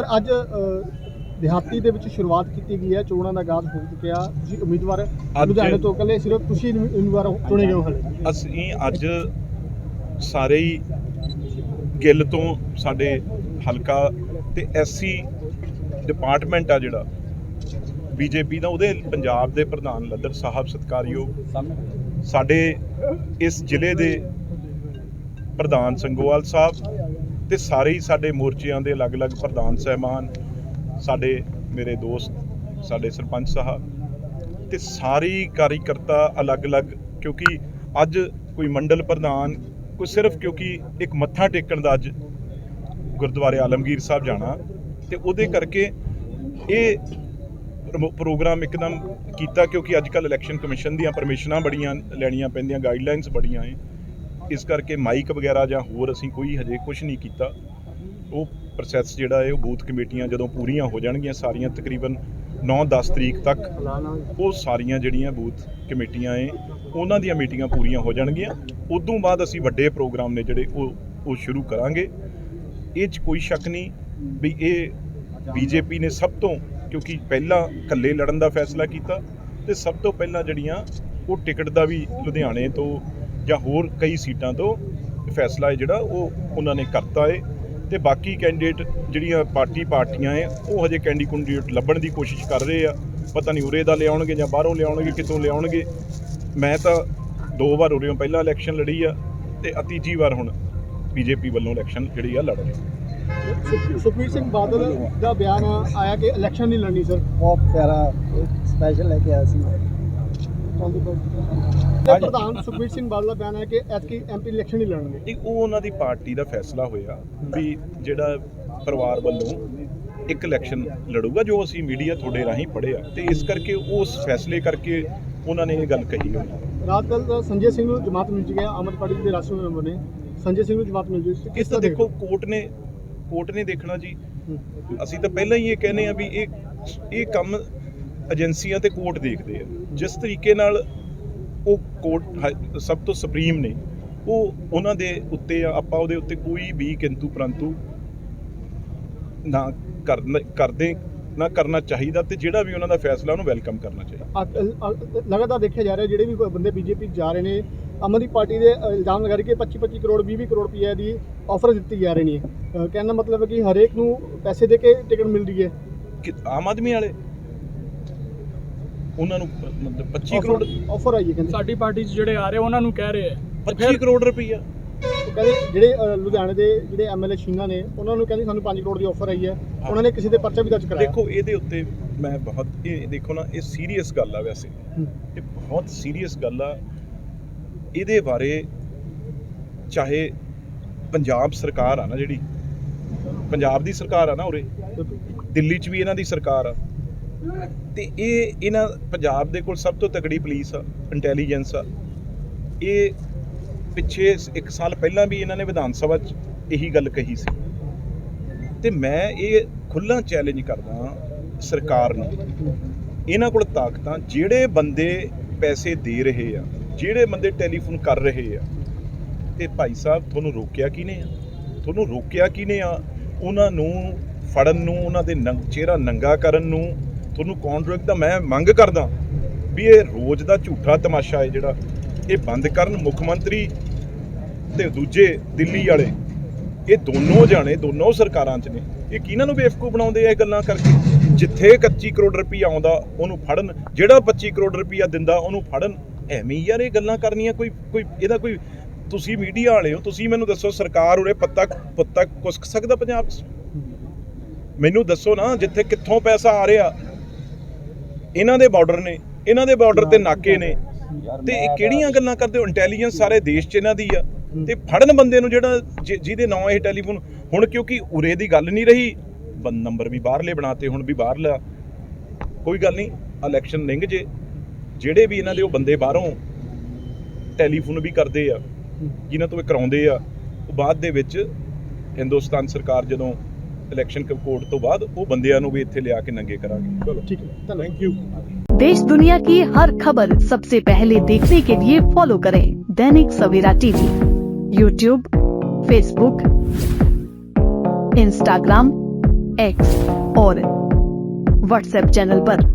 Sir ਅੱਜ ਦਿਹਾਤੀ ਦੇ ਵਿੱਚ ਸ਼ੁਰੂਆਤ ਕੀਤੀ ਗਈ ਹੈ ਚੋਣਾਂ ਦਾ ਆਗਾਜ਼ ਹੋ ਚੁੱਕਿਆ। ਤੁਸੀਂ ਉਮੀਦਵਾਰ ਲੁਧਿਆਣੇ ਤੋਂ ਇਕੱਲੇ ਸਿਰਫ ਤੁਸੀਂ ਉਮੀ- ਉਮੀਦਵਾਰ ਚੁਣੇ ਗਏ ਹੋ ਹਲੇ। ਅਸੀਂ ਅੱਜ ਸਾਰੇ ਹੀ ਗਿੱਲ ਤੋਂ ਸਾਡੇ ਹਲਕਾ ਤੇ ਐਸਸੀ ਡਿਪਾਰਟਮੈਂਟ ਆ ਜਿਹੜਾ ਬੀਜੇਪੀ ਦਾ ਉਹਦੇ ਪੰਜਾਬ ਦੇ ਪ੍ਰਧਾਨ ਲੱਦਰ ਸਾਹਿਬ ਸਤਕਾਰਯੋਗ। ਸਾਡੇ ਇਸ ਜ਼ਿਲ੍ਹੇ ਦੇ ਪ੍ਰਧਾਨ ਸੰਗੋਵਾਲ ਸਾਹਿਬ ਤੇ ਸਾਰੇ ਹੀ ਸਾਡੇ ਮੋਰਚਿਆਂ ਦੇ ਅਲੱਗ-ਅਲੱਗ ਪ੍ਰਧਾਨ ਸਹਿਮਾਨ ਸਾਡੇ ਮੇਰੇ ਦੋਸਤ, ਸਾਡੇ ਸਰਪੰਚ ਸਾਹਿਬ ਤੇ ਸਾਰੇ ਹੀ ਕਾਰਜਕਰਤਾ ਅਲੱਗ-ਅਲੱਗ, ਕਿਉਂਕਿ ਅੱਜ ਕੋਈ ਮੰਡਲ ਪ੍ਰਧਾਨ, ਕੋਈ ਸਿਰਫ ਕਿਉਂਕਿ ਇੱਕ ਮੱਥਾ ਟੇਕਣ ਦਾ ਅੱਜ ਗੁਰਦੁਆਰੇ ਆਲਮਗੀਰ ਸਾਹਿਬ ਜਾਣਾ ਤੇ ਉਹਦੇ ਕਰਕੇ ਇਹ ਪ੍ਰੋ- ਪ੍ਰੋਗਰਾਮ ਇੱਕਦਮ ਕੀਤਾ ਕਿਉਂਕਿ ਅੱਜ ਕੱਲ ਇਲੈਕਸ਼ਨ ਕਮਿਸ਼ਨ ਦੀਆਂ ਪਰਮਿਸ਼ਨਾਂ ਬੜੀਆਂ ਲੈਣੀਆਂ ਪੈਂਦੀਆਂ ਗਾਈਡਲਾਈਨਸ ਬੜੀਆਂ ਏ ਇਸ ਕਰਕੇ ਮਾਈਕ ਵਗੈਰਾ ਜਾਂ ਹੋਰ ਅਸੀਂ ਕੋਈ ਹਜੇ ਕੁਝ ਨਹੀਂ ਕੀਤਾ। ਉਹ ਪ੍ਰੋਸੈਸ ਜਿਹੜਾ ਹੈ, ਉਹ ਬੂਥ ਕਮੇਟੀਆਂ ਜਦੋਂ ਪੂਰੀਆਂ ਹੋ ਜਾਣਗੀਆਂ, ਸਾਰੀਆਂ ਤਕਰੀਬਨ 9-10 ਤਰੀਕ ਤੱਕ, ਉਹ ਸਾਰੀਆਂ ਜਿਹੜੀਆਂ ਬੂਥ ਕਮੇਟੀਆਂ ਏ ਉਹਨਾਂ ਦੀਆਂ ਮੀਟਿੰਗਾਂ ਪੂਰੀਆਂ ਹੋ ਜਾਣਗੀਆਂ। ਉਦੋਂ ਬਾਅਦ ਅਸੀਂ ਵੱਡੇ ਪ੍ਰੋਗਰਾਮ ਨੇ ਜਿਹੜੇ ਉਹ ਉਹ ਸ਼ੁਰੂ ਕਰਾਂਗੇ। ਇਹ 'ਚ ਕੋਈ ਸ਼ੱਕ ਨਹੀਂ ਵੀ ਇਹ ਬੀਜੇਪੀ ਨੇ ਸਭ ਤੋਂ, ਕਿਉਂਕਿ ਪਹਿਲਾਂ ਇਕੱਲੇ ਲੜਨ ਦਾ ਫੈਸਲਾ ਕੀਤਾ ਤੇ ਸਭ ਤੋਂ ਪਹਿਲਾਂ ਜਿਹੜੀਆਂ ਉਹ ਟਿਕਟ ਦਾ ਵੀ ਲੁਧਿਆਣੇ ਤੋਂ ਜਾਂ ਹੋਰ ਕਈ ਸੀਟਾਂ ਤੋਂ ਫੈਸਲਾ ਹੈ ਜਿਹੜਾ ਉਹ ਉਹਨਾਂ ਨੇ ਕਰਤਾ ਏ ਤੇ ਬਾਕੀ ਕੈਂਡੀਡੇਟ ਜਿਹੜੀਆਂ ਪਾਰਟੀ ਪਾਰਟੀਆਂ ਏ ਉਹ ਹਜੇ ਕੈਂਡੀ ਕੈਂਡੀਡੇਟ ਲੱਭਣ ਦੀ ਕੋਸ਼ਿਸ਼ ਕਰ ਰਹੇ ਆ। ਪਤਾ ਨਹੀਂ ਉਰੇ ਦਾ ਲਿਆਉਣਗੇ ਜਾਂ ਬਾਹਰੋਂ ਲਿਆਉਣਗੇ ਕਿਤੋਂ ਲਿਆਉਣਗੇ। ਮੈਂ ਤਾਂ ਦੋ ਵਾਰ ਉਰੇੋਂ ਪਹਿਲਾਂ ਇਲੈਕਸ਼ਨ ਲੜੀ ਆ ਤੇ ਆ ਤੀਜੀ ਵਾਰ ਹੁਣ ਬੀਜੇਪੀ ਵੱਲੋਂ ਇਲੈਕਸ਼ਨ ਜਿਹੜੀ ਆ ਲੜ ਰਹੇ ਸੁਖ- ਸੁਖਬੀਰ ਸਿੰਘ ਬਾਦਲ ਦਾ ਬਿਆਨ ਆਇਆ ਕਿ ਇਲੈਕਸ਼ਨ ਨਹੀਂ ਲੜਨੀ ਸਰ ਬਹੁਤ ਪਿਆਰਾ ਸਪੈਸ਼ਲ ਲੈ ਕੇ ਆਇਆ ਸੀ। ਤੇ ਪ੍ਰਧਾਨ ਸੁਖਬੀਰ ਸਿੰਘ ਬਾਦਲ ਦਾ ਬਿਆਨ ਹੈ ਕਿ ਐਤਕੀ ਐਮਪੀ ਇਲੈਕਸ਼ਨ ਨਹੀਂ ਲੜਨਗੇ। ਇਹ ਉਹ ਉਹਨਾਂ ਦੀ ਪਾਰਟੀ ਦਾ ਫੈਸਲਾ ਹੋਇਆ ਵੀ ਜਿਹੜਾ ਪਰਿਵਾਰ ਵੱਲੋਂ ਇੱਕ ਇਲੈਕਸ਼ਨ ਲੜੂਗਾ ਜੋ ਅਸੀਂ ਮੀਡੀਆ ਤੁਹਾਡੇ ਰਾਹੀਂ ਪੜ੍ਹਿਆ। ਤੇ ਇਸ ਕਰਕੇ ਉਸ ਫੈਸਲੇ ਕਰਕੇ ਉਹਨਾਂ ਨੇ ਇਹ ਗੱਲ ਕਹੀ ਹੋਈ। ਰਾਤ ਕੱਲ ਸੰਜੇ ਸਿੰਘ ਨੂੰ ਜਮਾਤ ਮਿਲ ਚੁੱਕੀ ਹੈ ਆਮ ਆਦਮੀ ਪਾਰਟੀ ਦੇ ਰਾਸ਼ਟਰੀ ਮੈਂਬਰ ਨੇ। ਸੰਜੇ ਸਿੰਘ ਨੂੰ ਜਮਾਤ ਮਿਲ ਚੁੱਕੀ ਇਸ ਤਾਂ ਦੇਖੋ ਕੋਰਟ ਨੇ ਕੋਰਟ ਨੇ ਦੇਖਣਾ ਜੀ। ਅਸੀਂ ਤਾਂ ਪਹਿਲਾਂ ਹੀ ਇਹ ਕਹਿੰਦੇ ਆ ਵੀ ਇਹ ਇਹ ਕੰਮ ਏਜੰਸੀਆਂ ਤੇ ਕੋਰਟ ਦੇਖਦੇ ਆ। ਜਿਸ ਤਰੀਕੇ ਨਾਲ ਉਹ ਕੋਰਟ ਸਭ ਤੋਂ ਸੁਪਰੀਮ ਨੇ। ਉਹ ਉਹਨਾਂ ਦੇ ਉੱਤੇ ਆਪਾਂ ਉਹਦੇ ਉੱਤੇ ਕੋਈ ਵੀ ਕਿੰਤੂ ਪਰੰਤੂ ਨਾ ਕਰਦੇ ਨਾ ਕਰਨਾ ਚਾਹੀਦਾ ਤੇ ਜਿਹੜਾ ਵੀ ਉਹਨਾਂ ਦਾ ਫੈਸਲਾ ਉਹਨੂੰ ਵੈਲਕਮ ਕਰਨਾ ਚਾਹੀਦਾ। ਲਗਾਤਾਰ ਦੇਖਿਆ ਜਾ ਰਿਹਾ ਜਿਹੜੇ ਵੀ ਕੋਈ ਬੰਦੇ ਬੀਜੇਪੀ ਜਾ ਰਹੇ ਨੇ ਆਦਮੀ ਪਾਰਟੀ ਦੇ ਇਲਜ਼ਾਮ ਲਗਾ ਰਹੇ ਕਿ 25 25 ਕਰੋੜ 20 20 ਕਰੋੜ ਰੁਪਏ ਦੀ ਆਫਰ ਦਿੱਤੀ ਜਾ ਰਹੀ ਨੇ। ਅ, ਕਹਿਣ ਦਾ ਮਤਲਬ ਹੈ ਕਿ ਹਰੇਕ ਨੂੰ ਪੈਸੇ ਦੇ ਕੇ ਟਿਕਟ ਮਿਲ ਰਹੀ ਹੈ। ਆਮ ਆਦਮੀ ਵਾਲੇ ਉਹਨਾਂ ਨੂੰ ਮਤਲਬ 25 ਕਰੋੜ ਆਫਰ ਆਈ ਹੈ ਕਹਿੰਦੇ। ਸਾਡੀ ਪਾਰਟੀ 'ਚ ਜਿਹੜੇ ਆ ਰਹੇ ਉਹਨਾਂ ਨੂੰ ਕਹਿ ਰਹੇ ਆ। 25 ਕਰੋੜ ਰੁਪਈਆ। ਉਹ ਕਹਿੰਦੇ ਜਿਹੜੇ ਅ, ਲੁਧਿਆਣੇ ਦੇ ਜਿਹੜੇ ਐਮਐਲਏ ਸ਼ੀਨਾ ਨੇ ਉਹਨਾਂ ਨੂੰ ਕਹਿੰਦੇ ਸਾਨੂੰ 5 ਕਰੋੜ ਦੀ ਆਫਰ ਆਈ ਹੈ। ਉਹਨਾਂ ਨੇ ਕਿਸੇ ਦੇ ਪਰਚਾ ਵੀ ਦਰਜ ਕਰਾਇਆ। ਦੇਖੋ ਇਹਦੇ ਉੱਤੇ ਮੈਂ ਬਹੁਤ ਇਹ ਦੇਖੋ ਨਾ ਇਹ ਸੀਰੀਅਸ ਗੱਲ ਆ ਵੈਸੇ। ਹੂੰ। ਇਹ ਬਹੁਤ ਸੀਰੀਅਸ ਗੱਲ ਆ। ਇਹਦੇ ਬਾਰੇ ਚਾਹੇ ਪੰਜਾਬ ਸਰਕਾਰ ਆ ਨਾ ਜਿਹੜੀ ਪੰਜਾਬ ਦੀ ਸਰਕਾਰ ਆ ਨਾ ਉਰੇ ਦਿੱਲੀ 'ਚ ਵੀ ਇਹਨਾਂ ਦੀ ਸਰਕਾਰ ਆ। ਤੇ ਇਹ ਇਹਨਾਂ ਪੰਜਾਬ ਦੇ ਕੋਲ ਸਭ ਤੋਂ ਤਕੜੀ ਪੁਲਿਸ ਆ ਇੰਟੈਲੀਜੈਂਸ ਆ। ਇਹ ਪਿੱਛੇ ਇੱਕ ਸਾਲ ਪਹਿਲਾਂ ਵੀ ਇਹਨਾਂ ਨੇ ਵਿਧਾਨ ਸਭਾ 'ਚ ਇਹੀ ਗੱਲ ਕਹੀ ਸੀ। ਤੇ ਮੈਂ ਇਹ ਖੁੱਲਾ ਚੈਲੰਜ ਕਰਦਾ ਸਰਕਾਰ ਨੂੰ। ਇਹਨਾਂ ਕੋਲ ਤਾਕਤਾਂ, ਜਿਹੜੇ ਬੰਦੇ ਪੈਸੇ ਦੇ ਰਹੇ ਆ, ਜਿਹੜੇ ਬੰਦੇ ਟੈਲੀਫੋਨ ਕਰ ਰਹੇ ਆ, ਤੇ ਭਾਈ ਸਾਹਿਬ ਤੁਹਾਨੂੰ ਰੋਕਿਆ ਕਿਹਨੇ ਆ? ਤੁਹਾਨੂੰ ਰੋਕਿਆ ਕਿਹਨੇ ਆ? ਉਹਨਾਂ ਨੂੰ ਫੜਨ ਨੂੰ, ਉਹਨਾਂ ਦੇ ਨੰਗ ਚਿਹਰਾ ਨੰਗਾ ਕਰਨ ਨੂੰ ਤੁਹਾਨੂੰ ਕੌਣ ਰੋਕਦਾ ਮੈਂ ਮੰਗ ਕਰਦਾ ਵੀ ਇਹ ਰੋਜ਼ ਦਾ ਝੂਠਾ ਤਮਾਸ਼ਾ ਹੈ ਜਿਹੜਾ। ਇਹ ਬੰਦ ਕਰਨ ਮੁੱਖ ਮੰਤਰੀ ਤੇ ਦੂਜੇ ਦਿੱਲੀ ਵਾਲੇ। ਇਹ ਦੋਨੋਂ ਜਾਣੇ, ਦੋਨੋਂ ਸਰਕਾਰਾਂ 'ਚ ਨੇ। ਇਹ ਕਿਹਨਾਂ ਨੂੰ ਬੇਵਕੂਫ ਬਣਾਉਂਦੇ ਆ ਇਹ ਗੱਲਾਂ ਕਰਕੇ? ਜਿੱਥੇ 25 ਕਰੋੜ ਰੁਪਈਆ ਆਉਂਦਾ, ਉਹਨੂੰ ਫੜਨ। ਜਿਹੜਾ 25 ਕਰੋੜ ਰੁਪਈਆ ਦਿੰਦਾ, ਉਹਨੂੰ ਫੜਨ। ਐਵੇਂ ਯਾਰ ਇਹ ਗੱਲਾਂ ਕਰਨੀਆਂ ਕੋਈ ਕੋਈ ਇਹਦਾ ਕੋਈ, ਤੁਸੀਂ ਮੀਡੀਆ ਵਾਲੇ ਹੋ, ਤੁਸੀਂ ਮੈਨੂੰ ਦੱਸੋ ਸਰਕਾਰ ਉਰੇ ਪੱਤਾ ਪੱਤਾ ਕੁਸਕ ਸਕਦਾ ਪੰਜਾਬ 'ਚ? ਮੈਨੂੰ ਦੱਸੋ ਨਾ ਜਿੱਥੇ ਕਿੱਥੋਂ ਪੈਸਾ ਆ ਰਿਹਾ। ਇਹਨਾਂ ਦੇ ਬਾਰਡਰ ਨੇ ਇਹਨਾਂ ਦੇ ਬਾਰਡਰ ਤੇ ਨਾਕੇ ਨੇ। ਤੇ ਇਹ ਕਿਹੜੀਆਂ ਗੱਲਾਂ ਕਰਦੇ ਹੋ? ਇੰਟੈਲੀਜੈਂਸ ਸਾਰੇ ਦੇਸ਼ 'ਚ ਇਹਨਾਂ ਦੀ ਆ। ਤੇ ਫੜਨ ਬੰਦੇ ਨੂੰ ਜਿਹੜਾ ਜਿਹਦੇ ਨਾਂ ਇਹ ਟੈਲੀਫੋਨ ਹੁਣ ਕਿਉਂਕਿ ਉਰੇ ਦੀ ਗੱਲ ਨਹੀਂ ਰਹੀ ਬੰਦ ਨੰਬਰ ਵੀ ਬਾਹਰਲੇ ਬਣਾਤੇ ਹੁਣ ਵੀ ਬਾਹਰਲਾ। ਕੋਈ ਗੱਲ ਨਹੀਂ ਇਲੈਕਸ਼ਨ ਲੰਘ ਜੇ। ਜਿਹੜੇ ਵੀ ਇਹਨਾਂ ਦੇ ਉਹ ਬੰਦੇ ਬਾਹਰੋਂ ਟੈਲੀਫੋਨ ਵੀ ਕਰਦੇ ਆ ਜਿਨ੍ਹਾਂ ਤੋਂ ਇਹ ਕਰਾਉਂਦੇ ਆ ਉਹ ਬਾਅਦ ਦੇ ਵਿੱਚ ਹਿੰਦੁਸਤਾਨ ਸਰਕਾਰ ਜਦੋਂ ਇਲੈਕਸ਼ਨ ਕੋਡ ਤੋਂ ਬਾਅਦ ਉਹ ਬੰਦਿਆਂ ਨੂੰ ਵੀ ਇੱਥੇ ਲਿਆ ਕੇ ਨੰਗੇ ਕਰਾਂਗੇ ਚਲੋ ਠੀਕ ਹੈ ਧੰਨਵਾਦ ਥੈਂਕ ਯੂ देश दुनिया की हर खबर सबसे पहले देखने के लिए फॉलो करें Dainik Savera TV YouTube Facebook Instagram X और व्हाट्सएप चैनल पर।